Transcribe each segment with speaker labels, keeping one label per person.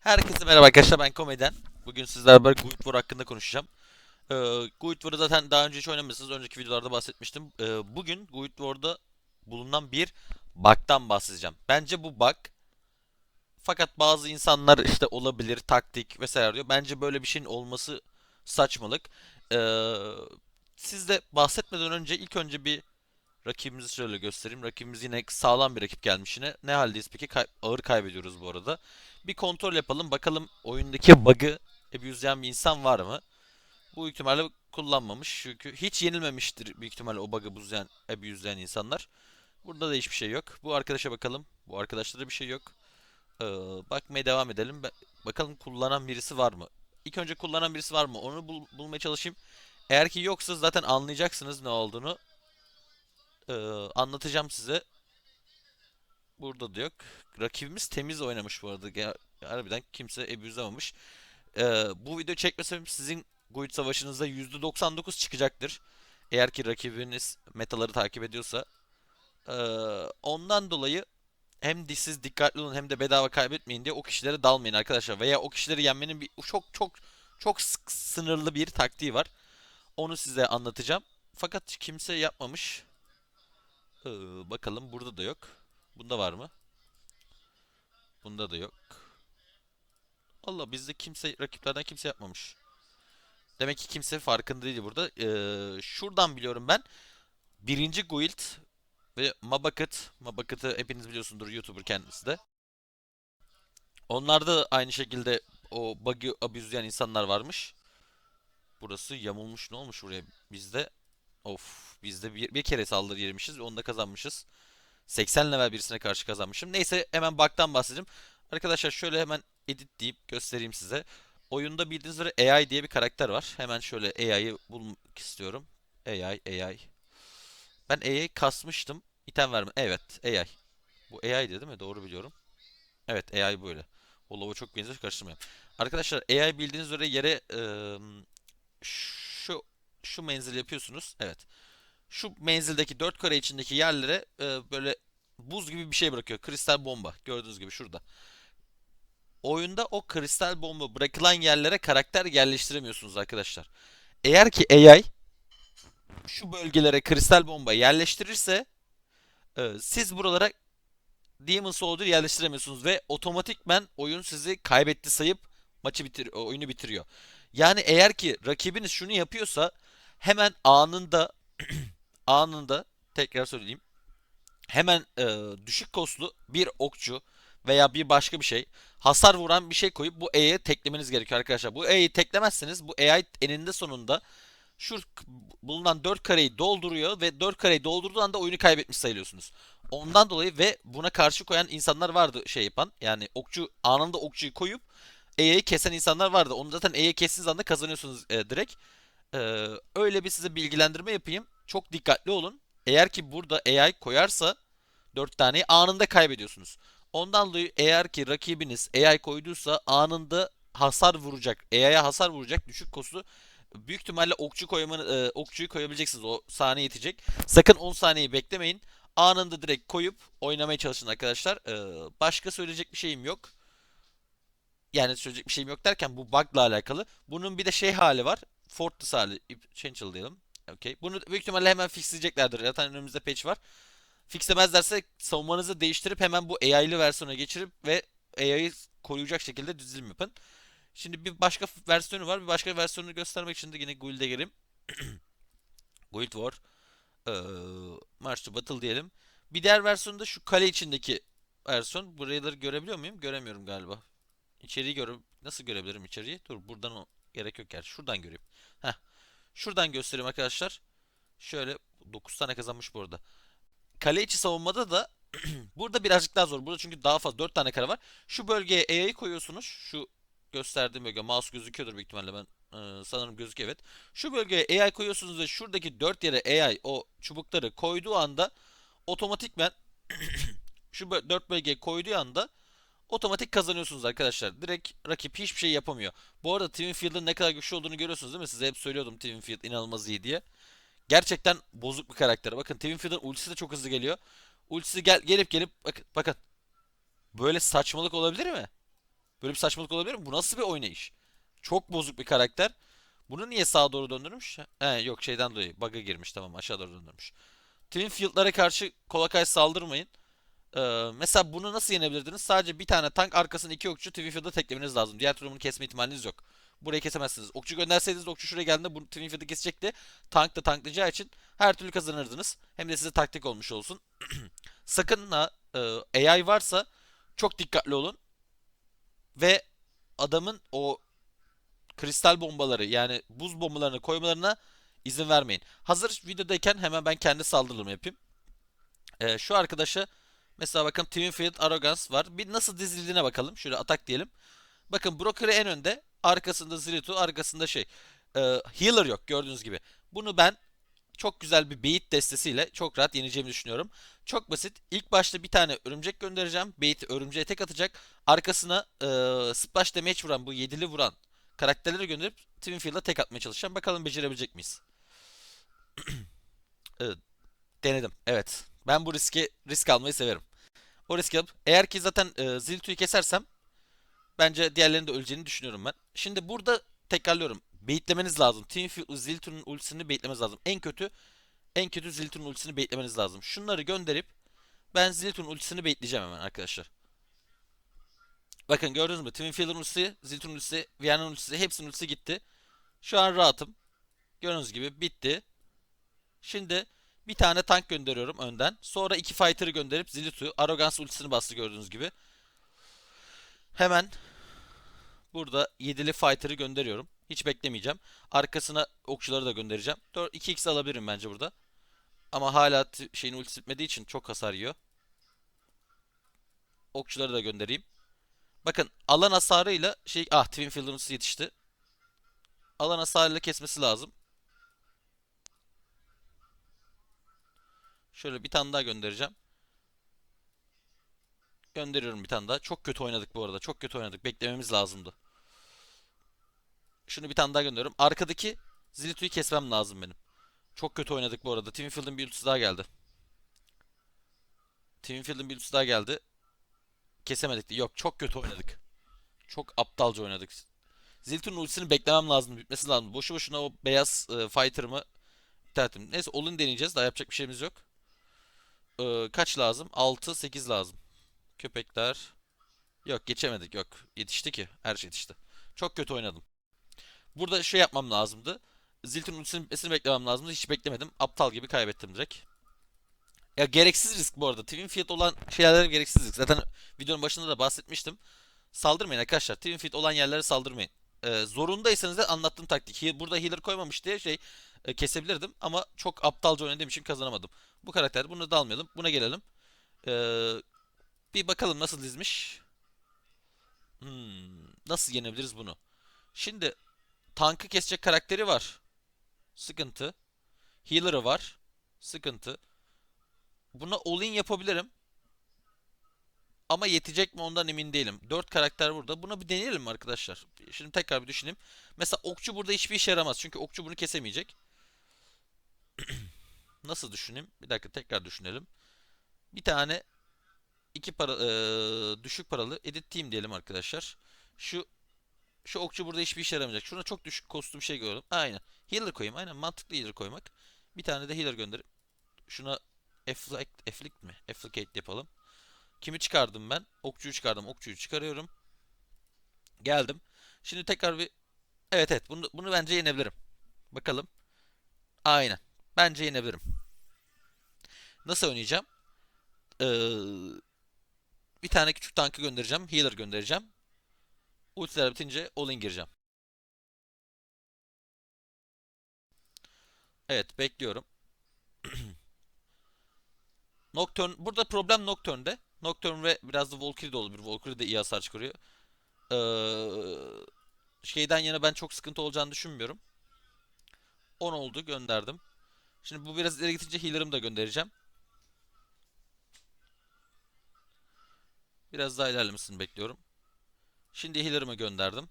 Speaker 1: Herkese merhaba arkadaşlar ben Komeden. Bugün sizlerle beraber Guild War hakkında konuşacağım. Ee, Guild War'ı zaten daha önce hiç oynamışsınız. Önceki videolarda bahsetmiştim. Ee, bugün Guild War'da bulunan bir bug'dan bahsedeceğim. Bence bu bug fakat bazı insanlar işte olabilir, taktik vesaire diyor. Bence böyle bir şeyin olması saçmalık. Ee, siz de bahsetmeden önce ilk önce bir rakibimizi şöyle göstereyim. Rakibimiz yine sağlam bir rakip gelmiş yine. Ne haldeyiz peki? Kay- ağır kaybediyoruz bu arada. Bir kontrol yapalım. Bakalım oyundaki bug'ı abuse'leyen bir insan var mı? Bu ihtimalle kullanmamış. Çünkü hiç yenilmemiştir büyük ihtimalle o bug'ı abuse'leyen, abuse'leyen insanlar. Burada da hiçbir şey yok. Bu arkadaşa bakalım. Bu arkadaşta da bir şey yok. Ee, bakmaya devam edelim. Ba- bakalım kullanan birisi var mı? İlk önce kullanan birisi var mı? Onu bul- bulmaya çalışayım. Eğer ki yoksa zaten anlayacaksınız ne olduğunu. Ee, anlatacağım size. Burada da yok. Rakibimiz temiz oynamış bu arada. Ger- Harbiden kimse abuse'lamamış. Ee, bu video çekmesem sizin Guild savaşınızda %99 çıkacaktır. Eğer ki rakibiniz metaları takip ediyorsa. Ee, ondan dolayı hem siz dikkatli olun hem de bedava kaybetmeyin diye o kişilere dalmayın arkadaşlar. Veya o kişileri yenmenin bir çok çok çok sınırlı bir taktiği var. Onu size anlatacağım. Fakat kimse yapmamış. Ee, bakalım burada da yok. Bunda var mı? Bunda da yok. Allah bizde kimse rakiplerden kimse yapmamış. Demek ki kimse farkında değil burada. Ee, şuradan biliyorum ben. Birinci guild ve Mabucket. Mabucket'ı hepiniz biliyorsundur YouTuber kendisi de. Onlarda da aynı şekilde o bug'ı abuse'leyen insanlar varmış. Burası yamulmuş. Ne olmuş buraya? Bizde of bizde bir, bir kere saldırı yemişiz onu da kazanmışız. 80 level birisine karşı kazanmışım. Neyse hemen bug'dan bahsedeyim. Arkadaşlar şöyle hemen edit deyip göstereyim size. Oyunda bildiğiniz üzere AI diye bir karakter var. Hemen şöyle AI'yı bulmak istiyorum. AI, AI. Ben AI kasmıştım. İtem verme. Evet, AI. Bu AI değil mi? Doğru biliyorum. Evet, AI böyle. O lava çok benziyor, karıştırmayayım. Arkadaşlar AI bildiğiniz üzere yere eee, şu menzil yapıyorsunuz. Evet. Şu menzildeki dört kare içindeki yerlere e, böyle buz gibi bir şey bırakıyor. Kristal bomba. Gördüğünüz gibi şurada. Oyunda o kristal bomba bırakılan yerlere karakter yerleştiremiyorsunuz arkadaşlar. Eğer ki AI şu bölgelere kristal bomba yerleştirirse e, siz buralara Demon Soldier yerleştiremiyorsunuz ve otomatikmen oyun sizi kaybetti sayıp maçı bitir oyunu bitiriyor. Yani eğer ki rakibiniz şunu yapıyorsa hemen anında anında tekrar söyleyeyim. Hemen e, düşük kostlu bir okçu veya bir başka bir şey hasar vuran bir şey koyup bu E'ye teklemeniz gerekiyor arkadaşlar. Bu E'yi teklemezseniz bu AI eninde sonunda şu bulunan 4 kareyi dolduruyor ve 4 kareyi doldurduğu anda oyunu kaybetmiş sayılıyorsunuz. Ondan dolayı ve buna karşı koyan insanlar vardı şey yapan. Yani okçu anında okçuyu koyup E'yi kesen insanlar vardı. Onu zaten E'yi kestiğiniz anda kazanıyorsunuz e, direkt. Ee, öyle bir size bilgilendirme yapayım. Çok dikkatli olun. Eğer ki burada AI koyarsa 4 taneyi anında kaybediyorsunuz. Ondan dolayı eğer ki rakibiniz AI koyduysa anında hasar vuracak. AI'ya hasar vuracak düşük kostlu. Büyük ihtimalle okçu koymanı, e, okçuyu koyabileceksiniz. O saniye yetecek. Sakın 10 saniyeyi beklemeyin. Anında direkt koyup oynamaya çalışın arkadaşlar. Ee, başka söyleyecek bir şeyim yok. Yani söyleyecek bir şeyim yok derken bu bug'la alakalı. Bunun bir de şey hali var. Fortress hali. Essential diyelim. Okey. Bunu büyük ihtimalle hemen fixleyeceklerdir. Zaten önümüzde patch var. Fixlemezlerse savunmanızı değiştirip hemen bu AI'lı versiyona geçirip ve AI'yi koruyacak şekilde dizilim yapın. Şimdi bir başka versiyonu var. Bir başka versiyonunu göstermek için de yine Guild'e gireyim. Guild War. Ee, March to Battle diyelim. Bir diğer versiyonu da şu kale içindeki versiyon. Buraları görebiliyor muyum? Göremiyorum galiba. İçeriği gör nasıl görebilirim içeriği? Dur buradan gerek yok gerçi. Şuradan göreyim. Heh. Şuradan göstereyim arkadaşlar. Şöyle 9 tane kazanmış bu arada. Kale içi savunmada da burada birazcık daha zor. Burada çünkü daha fazla 4 tane kare var. Şu bölgeye AI'yi koyuyorsunuz. Şu gösterdiğim bölge mouse gözüküyordur büyük ihtimalle ben e, sanırım gözüküyor evet. Şu bölgeye AI koyuyorsunuz ve şuradaki 4 yere AI o çubukları koyduğu anda otomatikmen şu 4 bölgeye koyduğu anda otomatik kazanıyorsunuz arkadaşlar. Direkt rakip hiçbir şey yapamıyor. Bu arada Twinfield'ın ne kadar güçlü olduğunu görüyorsunuz değil mi? Size hep söylüyordum Twinfield inanılmaz iyi diye. Gerçekten bozuk bir karakter. Bakın Twin Feeder ultisi de çok hızlı geliyor. Ultisi gel gelip gelip bakın bakın. Böyle saçmalık olabilir mi? Böyle bir saçmalık olabilir mi? Bu nasıl bir oynayış? Çok bozuk bir karakter. Bunu niye sağa doğru döndürmüş? He, yok şeyden dolayı. Bug'a girmiş tamam aşağı doğru döndürmüş. Twin Field'lara karşı kolay saldırmayın. Ee, mesela bunu nasıl yenebilirdiniz? Sadece bir tane tank arkasına iki okçu Twin Field'ı teklemeniz lazım. Diğer türlü bunu kesme ihtimaliniz yok. Burayı kesemezsiniz. Okçu gönderseydiniz de okçu şuraya geldiğinde bu Twin Field'ı kesecekti. Tank da tanklayacağı için her türlü kazanırdınız. Hem de size taktik olmuş olsun. Sakın ha e, AI varsa çok dikkatli olun. Ve adamın o kristal bombaları yani buz bombalarını koymalarına izin vermeyin. Hazır videodayken hemen ben kendi saldırımı yapayım. Ee, şu arkadaşa mesela bakın Twinfield Arrogance var. Bir nasıl dizildiğine bakalım. Şöyle atak diyelim. Bakın Broker'ı en önde. Arkasında Ziritu, arkasında şey. e, healer yok gördüğünüz gibi. Bunu ben çok güzel bir bait destesiyle çok rahat yeneceğimi düşünüyorum. Çok basit. İlk başta bir tane örümcek göndereceğim. Bait örümceğe tek atacak. Arkasına e, splash damage vuran bu yedili vuran karakterleri gönderip Twinfield'a tek atmaya çalışacağım. Bakalım becerebilecek miyiz? Evet, denedim. Evet. Ben bu riski risk almayı severim. O riski alıp eğer ki zaten e, Ziltu'yu kesersem bence diğerlerinin de öleceğini düşünüyorum ben. Şimdi burada tekrarlıyorum. Baitlemeniz lazım. Twinfield Ziltu'nun ultisini baitlemeniz lazım. En kötü en kötü Ziltu'nun ultisini baitlemeniz lazım. Şunları gönderip ben Ziltu'nun ultisini baitleyeceğim hemen arkadaşlar. Bakın gördünüz mü? Twinfield'ın ultisi, Ziltu'nun ultisi, Viyana'nın ultisi hepsinin ultisi gitti. Şu an rahatım. Gördüğünüz gibi bitti. Şimdi bir tane tank gönderiyorum önden. Sonra iki fighter'ı gönderip Zillitu Arrogance ultisini bastı gördüğünüz gibi. Hemen burada yedili fighter'ı gönderiyorum. Hiç beklemeyeceğim. Arkasına okçuları da göndereceğim. 2x alabilirim bence burada. Ama hala şeyin ultisi bitmediği için çok hasar yiyor. Okçuları da göndereyim. Bakın alan hasarıyla şey ah Twin ultisi yetişti. Alan hasarıyla kesmesi lazım. Şöyle bir tane daha göndereceğim. Gönderiyorum bir tane daha. Çok kötü oynadık bu arada. Çok kötü oynadık. Beklememiz lazımdı. Şunu bir tane daha gönderiyorum. Arkadaki Zilitu'yu kesmem lazım benim. Çok kötü oynadık bu arada. Twinfield'ın bir ultisi daha geldi. Twinfield'ın bir ultisi daha geldi. Kesemedik de. Yok çok kötü oynadık. Çok aptalca oynadık. Ziltu'nun ultisini beklemem lazım. Bitmesi lazım. Boşu boşuna o beyaz e, fighter'ımı iptal. Neyse olun deneyeceğiz. Daha yapacak bir şeyimiz yok. Ee, kaç lazım? 6, 8 lazım. Köpekler. Yok geçemedik yok. Yetişti ki. Her şey yetişti. Çok kötü oynadım. Burada şey yapmam lazımdı. Zilt'in bitmesini beklemem lazımdı. Hiç beklemedim. Aptal gibi kaybettim direkt. Ya gereksiz risk bu arada. Twin Field olan şeyler gereksiz risk. Zaten videonun başında da bahsetmiştim. Saldırmayın arkadaşlar. Twin Field olan yerlere saldırmayın. Ee, zorundaysanız da anlattığım taktik. Burada healer koymamış diye şey e, kesebilirdim ama çok aptalca oynadığım için kazanamadım. Bu karakter bunu da almayalım. Buna gelelim. Ee, bir bakalım nasıl dizmiş. Hmm, nasıl yenebiliriz bunu? Şimdi tankı kesecek karakteri var. Sıkıntı. Healer'ı var. Sıkıntı. Buna all-in yapabilirim. Ama yetecek mi ondan emin değilim. 4 karakter burada. Buna bir deneyelim mi arkadaşlar? Şimdi tekrar bir düşüneyim. Mesela okçu burada hiçbir işe yaramaz. Çünkü okçu bunu kesemeyecek. Nasıl düşüneyim? Bir dakika tekrar düşünelim. Bir tane iki para eee, düşük paralı edit team diyelim arkadaşlar. Şu şu okçu burada hiçbir işe yaramayacak. Şuna çok düşük kostüm şey gördüm. Aynen. Healer koyayım. Aynen mantıklı healer koymak. Bir tane de healer gönderip şuna afflict, afflict mi? Afflicate yapalım. Kimi çıkardım ben? Okçuyu çıkardım. Okçuyu çıkarıyorum. Geldim. Şimdi tekrar bir Evet evet bunu bunu bence yenebilirim. Bakalım. Aynen. Bence yenebilirim. Nasıl oynayacağım? Ee, bir tane küçük tankı göndereceğim. Healer göndereceğim. Ultiler bitince all-in gireceğim. Evet bekliyorum. Nocturne. Burada problem Nocturne'de. Nocturne ve biraz da Valkyrie de olabilir. Valkyrie de iyi hasar çıkarıyor. Ee, şeyden yana ben çok sıkıntı olacağını düşünmüyorum. 10 oldu gönderdim. Şimdi bu biraz ileri gidince healer'ımı da göndereceğim. Biraz daha ilerlemesini bekliyorum. Şimdi healer'ımı gönderdim.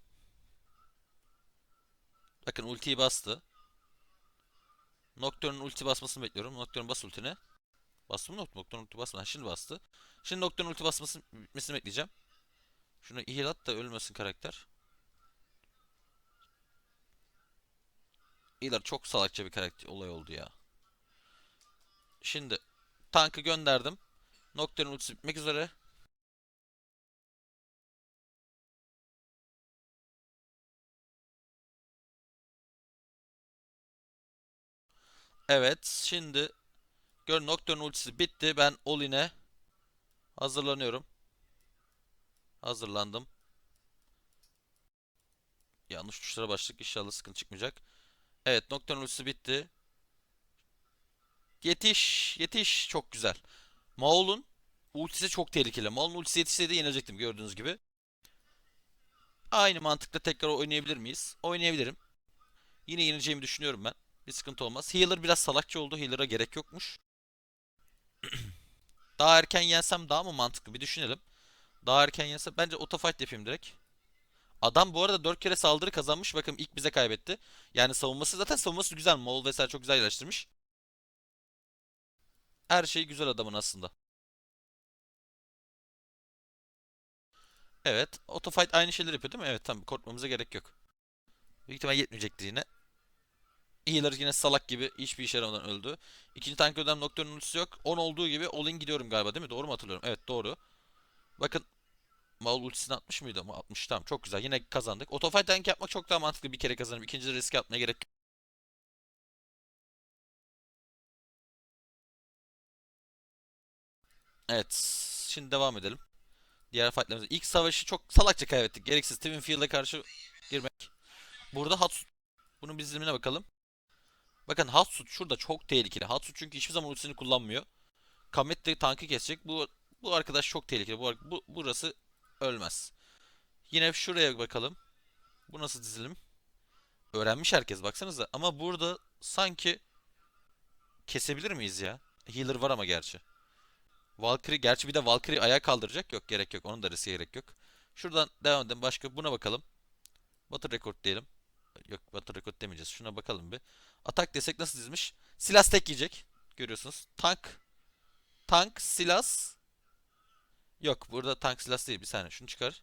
Speaker 1: Bakın ultiyi bastı. Nocturne'un ulti basmasını bekliyorum. Nocturne bas ultini. Bastı mı Nocturne? Nocturne ulti basmadı. Şimdi bastı. Şimdi Nocturne ulti basmasını bitmesini bekleyeceğim. Şunu heal at da ölmesin karakter. Healer çok salakça bir karakter olay oldu ya. Şimdi tankı gönderdim. Nocturne ultisi bitmek üzere. Evet, şimdi gör Nocturne ultisi bitti. Ben all-in'e hazırlanıyorum. Hazırlandım. Yanlış tuşlara başladık. İnşallah sıkıntı çıkmayacak. Evet, Nocturne ultisi bitti. Yetiş, yetiş. Çok güzel. Maul'un ultisi çok tehlikeli. Maul'un ultisi yetişseydi yenecektim gördüğünüz gibi. Aynı mantıkla tekrar oynayabilir miyiz? Oynayabilirim. Yine yeneceğimi düşünüyorum ben. Bir sıkıntı olmaz. Healer biraz salakça oldu. Healer'a gerek yokmuş. Daha erken yensem daha mı mantıklı bir düşünelim. Daha erken yensem bence autofight yapayım direkt. Adam bu arada 4 kere saldırı kazanmış. Bakın ilk bize kaybetti. Yani savunması zaten savunması güzel. Moğol vesaire çok güzel yerleştirmiş. Her şey güzel adamın aslında. Evet. Autofight aynı şeyleri yapıyor değil mi? Evet tamam. Korkmamıza gerek yok. Büyük ihtimal yetmeyecektir yine. Healer yine salak gibi hiçbir işe yaramadan öldü. İkinci tank ödem Nocturne'un ultisi yok. 10 olduğu gibi all-in gidiyorum galiba değil mi? Doğru mu hatırlıyorum? Evet doğru. Bakın Maul ultisini atmış mıydı 60 tamam çok güzel yine kazandık. Autofight tank yapmak çok daha mantıklı bir kere kazanıp ikinci de riske atmaya gerek Evet şimdi devam edelim. Diğer fightlarımıza. İlk savaşı çok salakça kaybettik. Gereksiz Twin Field'a karşı girmek. Burada Hatsut. Bunun bir dizilimine bakalım. Bakın Hatsut şurada çok tehlikeli. Hatsut çünkü hiçbir zaman ultisini kullanmıyor. Kamet de tankı kesecek. Bu bu arkadaş çok tehlikeli. Bu, bu burası ölmez. Yine şuraya bakalım. Bu nasıl dizilim? Öğrenmiş herkes baksanıza. Ama burada sanki kesebilir miyiz ya? Healer var ama gerçi. Valkyrie gerçi bir de Valkyrie ayağa kaldıracak. Yok gerek yok. Onun da riske gerek yok. Şuradan devam edelim. Başka buna bakalım. Battle Record diyelim. Yok Battle Record demeyeceğiz. Şuna bakalım bir. Atak desek nasıl dizmiş? Silas tek yiyecek. Görüyorsunuz. Tank. Tank, Silas. Yok burada tank Silas değil. Bir saniye. Şunu çıkar.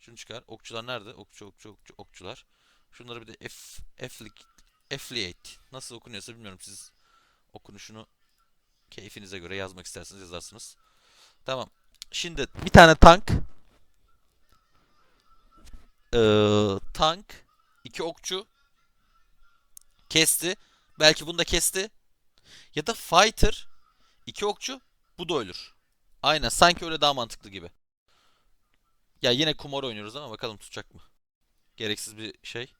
Speaker 1: Şunu çıkar. Okçular nerede? Okçu, okçu, okçu, okçular. Şunları bir de F, Flick, Affiliate. Nasıl okunuyorsa bilmiyorum. Siz okunuşunu keyfinize göre yazmak isterseniz yazarsınız. Tamam. Şimdi bir tane tank. Ee, tank. iki okçu. Kesti. Belki bunu da kesti. Ya da fighter. iki okçu. Bu da ölür. Aynen. Sanki öyle daha mantıklı gibi. Ya yine kumar oynuyoruz ama bakalım tutacak mı? Gereksiz bir şey.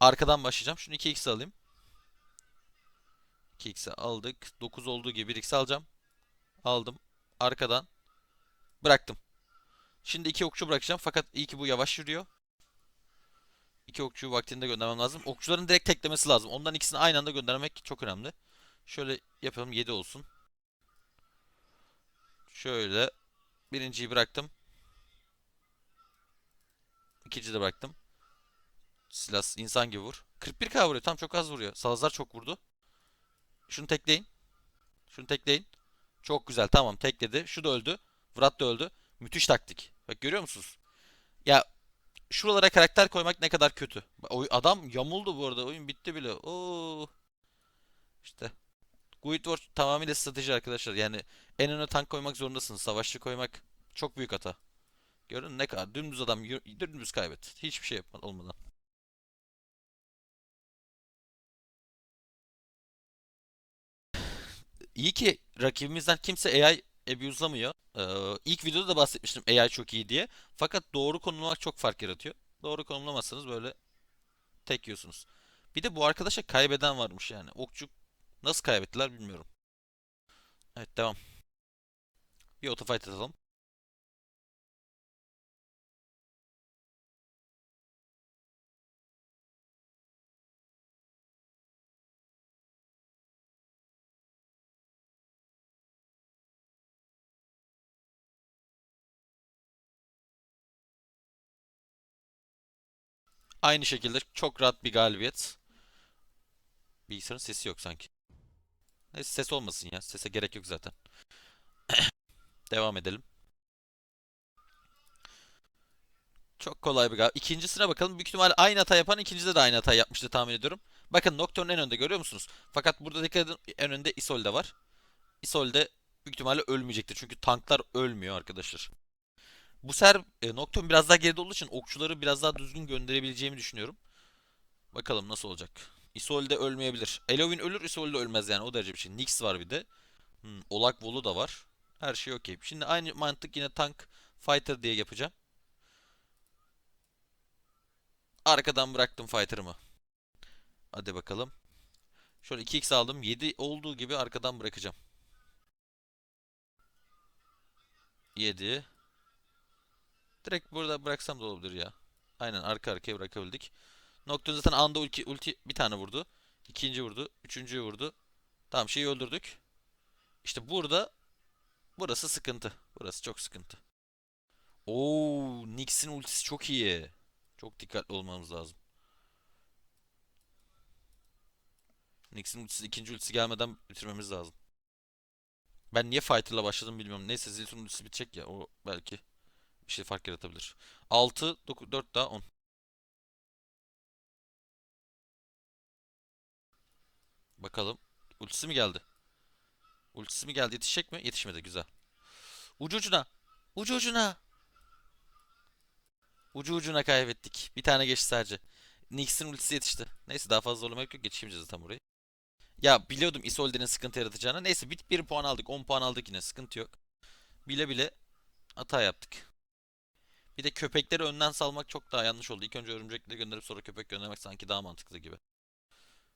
Speaker 1: Arkadan başlayacağım. Şunu 2x alayım. 2x'i aldık. 9 olduğu gibi 1x alacağım. Aldım. Arkadan. Bıraktım. Şimdi iki okçu bırakacağım. Fakat iyi ki bu yavaş yürüyor. İki okçuyu vaktinde göndermem lazım. Okçuların direkt teklemesi lazım. Ondan ikisini aynı anda göndermek çok önemli. Şöyle yapalım 7 olsun. Şöyle. Birinciyi bıraktım. İkinciyi de bıraktım. Silas insan gibi vur. 41k vuruyor. Tam çok az vuruyor. Salazar çok vurdu. Şunu tekleyin. Şunu tekleyin. Çok güzel. Tamam tekledi. Şu da öldü. Vrat da öldü. Müthiş taktik. Bak görüyor musunuz? Ya şuralara karakter koymak ne kadar kötü. Oy- Adam yamuldu bu arada. Oyun bitti bile. Oo. İşte. Guild Wars tamamıyla strateji arkadaşlar. Yani en öne tank koymak zorundasınız. Savaşçı koymak çok büyük hata. Gördün mü ne kadar dümdüz adam dümdüz kaybetti. Hiçbir şey yapmadı olmadan. İyi ki rakibimizden kimse AI abuse'lamıyor. Ee, ilk videoda da bahsetmiştim AI çok iyi diye. Fakat doğru konumlamak çok fark yaratıyor. Doğru konumlamazsanız böyle tek yiyorsunuz. Bir de bu arkadaşa kaybeden varmış yani. Okçu nasıl kaybettiler bilmiyorum. Evet devam. Bir autofight atalım. Aynı şekilde çok rahat bir galibiyet. Bilgisayarın sesi yok sanki. Neyse ses olmasın ya. Sese gerek yok zaten. Devam edelim. Çok kolay bir galiba. İkincisine bakalım. Büyük ihtimalle aynı hata yapan ikincide de aynı hata yapmıştı tahmin ediyorum. Bakın Nocturne en önde görüyor musunuz? Fakat burada dikkat edin en önde Isolde var. Isolde büyük ihtimalle ölmeyecektir. Çünkü tanklar ölmüyor arkadaşlar. Bu sefer e, Nocturne biraz daha geride olduğu için okçuları biraz daha düzgün gönderebileceğimi düşünüyorum. Bakalım nasıl olacak. Isolde ölmeyebilir. Elovin ölür, Isolde ölmez yani o derece bir şey. Nyx var bir de. Hmm, Olak Volu da var. Her şey okey. Şimdi aynı mantık yine tank fighter diye yapacağım. Arkadan bıraktım fighter'ımı. Hadi bakalım. Şöyle 2x aldım. 7 olduğu gibi arkadan bırakacağım. 7. Direkt burada bıraksam da olabilir ya. Aynen arka arkaya bırakabildik. Nocturne zaten anda ulti, ulti bir tane vurdu. İkinci vurdu. Üçüncüyü vurdu. Tamam şeyi öldürdük. İşte burada burası sıkıntı. Burası çok sıkıntı. Oo, Nyx'in ultisi çok iyi. Çok dikkatli olmamız lazım. Nyx'in ultisi ikinci ultisi gelmeden bitirmemiz lazım. Ben niye Fighter'la başladım bilmiyorum. Neyse Ziltun ultisi bitecek ya. O belki bir şey fark yaratabilir. 6, 9, 4 daha 10. Bakalım. Ultisi mi geldi? Ultisi mi geldi? Yetişecek mi? Yetişmedi. Güzel. Ucu ucuna. Ucu ucuna. Ucu ucuna kaybettik. Bir tane geçti sadece. Nyx'in ultisi yetişti. Neyse daha fazla zorlamak yok. Geçemeyeceğiz tam orayı. Ya biliyordum Isolde'nin sıkıntı yaratacağını. Neyse bir, bir puan aldık. 10 puan aldık yine. Sıkıntı yok. Bile bile hata yaptık. Bir de köpekleri önden salmak çok daha yanlış oldu. İlk önce örümcekleri gönderip sonra köpek göndermek sanki daha mantıklı gibi.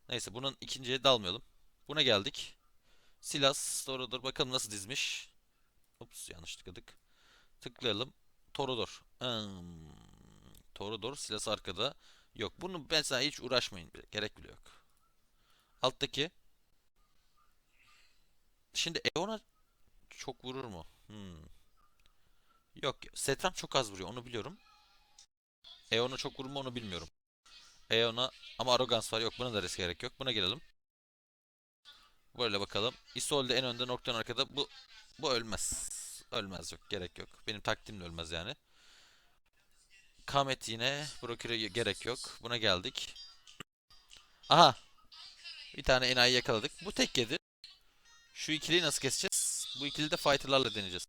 Speaker 1: Neyse bunun ikinciye dalmayalım. Buna geldik. Silas, Torodor bakalım nasıl dizmiş. Ups yanlış tıkladık. Tıklayalım. Torodor. Hmm. Torodor Silas arkada. Yok bunu mesela hiç uğraşmayın. Gerek bile yok. Alttaki. Şimdi Eona çok vurur mu? Hmm. Yok. Setram çok az vuruyor onu biliyorum. Eona çok vurur mu onu bilmiyorum. Eona ama Arrogance var. Yok buna da risk gerek yok. Buna girelim. Böyle bakalım. Isolde en önde Nocturne arkada. Bu bu ölmez. Ölmez yok. Gerek yok. Benim taktiğimle ölmez yani. Kamet yine. Broker'e gerek yok. Buna geldik. Aha. Bir tane enayi yakaladık. Bu tek yedi. Şu ikiliyi nasıl keseceğiz? Bu ikili de fighter'larla deneyeceğiz.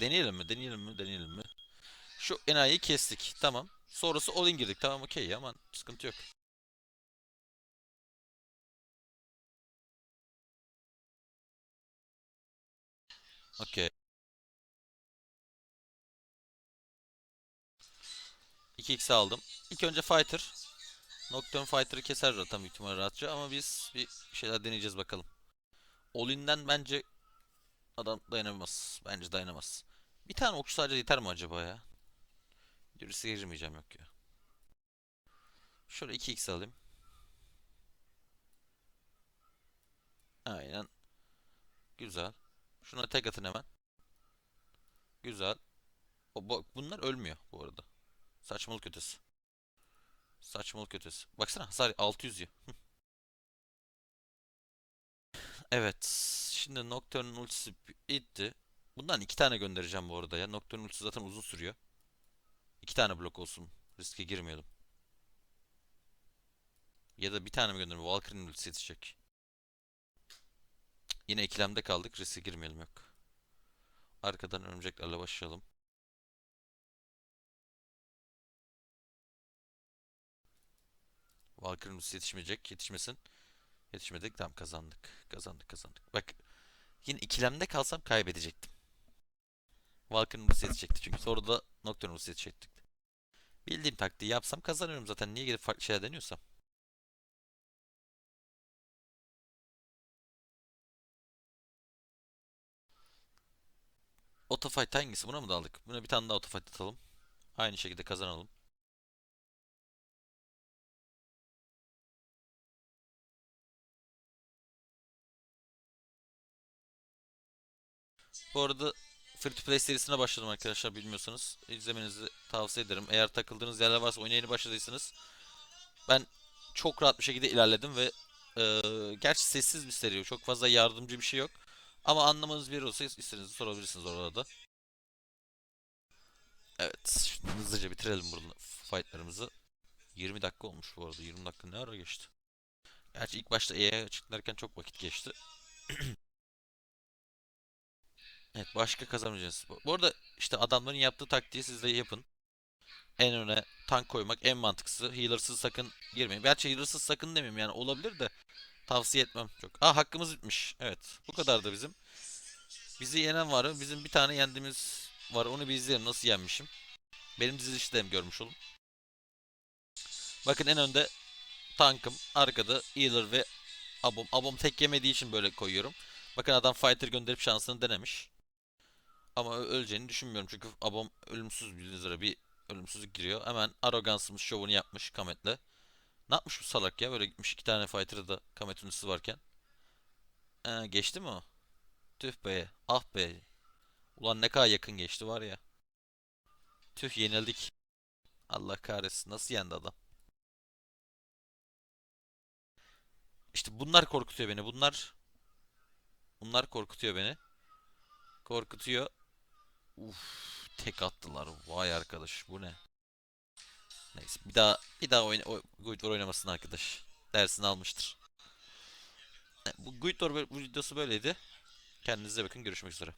Speaker 1: Deneyelim mi? Deneyelim mi? Deneyelim mi? Şu enayiyi kestik. Tamam. Sonrası all girdik. Tamam okey. Aman sıkıntı yok. Okey. 2x aldım. İlk önce fighter. Nocturne fighter'ı keser zaten büyük ihtimalle rahatça ama biz bir şeyler deneyeceğiz bakalım. All-in'den bence adam dayanamaz. Bence dayanamaz. Bir tane okçu sadece yeter mi acaba ya? Gerisi girmeyeceğim yok ya. Şöyle 2x alayım. Aynen. Güzel. Şuna tek atın hemen. Güzel. O, bu- bunlar ölmüyor bu arada. Saçmalık ötesi. Saçmalık ötesi. Baksana hasar 600 yiyor. Evet. Şimdi Nocturne'un ultisi bitti. Bundan iki tane göndereceğim bu arada ya. Nocturne ultisi zaten uzun sürüyor. İki tane blok olsun. Riske girmeyelim. Ya da bir tane mi gönderelim? Valkyrie'nin ultisi yetişecek. Yine ikilemde kaldık. Riske girmeyelim yok. Arkadan örümceklerle başlayalım. Valkyrie'nin ultisi yetişmeyecek. Yetişmesin. Yetişmedik. Tamam kazandık. Kazandık kazandık. Bak yine ikilemde kalsam kaybedecektim. Valkyrie'nin ultisi yetişecekti çünkü. Sonra da Nocturne ultisi yetişecekti. Bildiğim taktiği yapsam kazanıyorum zaten. Niye gidip farklı şeyler deniyorsam. Autofight hangisi? Buna mı daldık? Buna bir tane daha autofight atalım. Aynı şekilde kazanalım. Bu arada Free to Play serisine başladım arkadaşlar bilmiyorsanız. izlemenizi tavsiye ederim. Eğer takıldığınız yerler varsa oyuna yeni başladıysanız ben çok rahat bir şekilde ilerledim ve eee gerçi sessiz bir seri. Çok fazla yardımcı bir şey yok. Ama anlamanız bir olsa istediğinizi sorabilirsiniz orada da. Evet. Hızlıca bitirelim burada fightlarımızı. 20 dakika olmuş bu arada. 20 dakika ne ara geçti? Gerçi ilk başta E'ye açıklarken çok vakit geçti. Evet başka kazanacağız. Bu bu arada işte adamların yaptığı taktiği siz de yapın. En öne tank koymak en mantıklısı. Healer'sız sakın girmeyin. Gerçi healer'sız sakın demeyeyim yani olabilir de tavsiye etmem çok. Aa hakkımız bitmiş. Evet bu kadar da bizim. Bizi yenen var mı? Bizim bir tane yendiğimiz var. Onu bir izleyelim nasıl yenmişim. Benim dizilişi de görmüş olun. Bakın en önde tankım. Arkada healer ve abom. Abom tek yemediği için böyle koyuyorum. Bakın adam fighter gönderip şansını denemiş. Ama öleceğini düşünmüyorum çünkü Abom ölümsüz bildiğiniz üzere bir ölümsüzlük giriyor. Hemen Arrogance'mış şovunu yapmış Kamet'le. Ne yapmış bu salak ya? Böyle gitmiş iki tane fighter'ı da Kamet ultisi varken. Ee, geçti mi o? Tüh be. Ah be. Ulan ne kadar yakın geçti var ya. Tüh yenildik. Allah kahretsin. Nasıl yendi adam? İşte bunlar korkutuyor beni. Bunlar bunlar korkutuyor beni. Korkutuyor. Uf, tek attılar. Vay arkadaş bu ne? Neyse bir daha bir daha oyna, o, Guild War oynamasın arkadaş. Dersini almıştır. Bu Guild War bu videosu böyleydi. Kendinize bakın görüşmek üzere.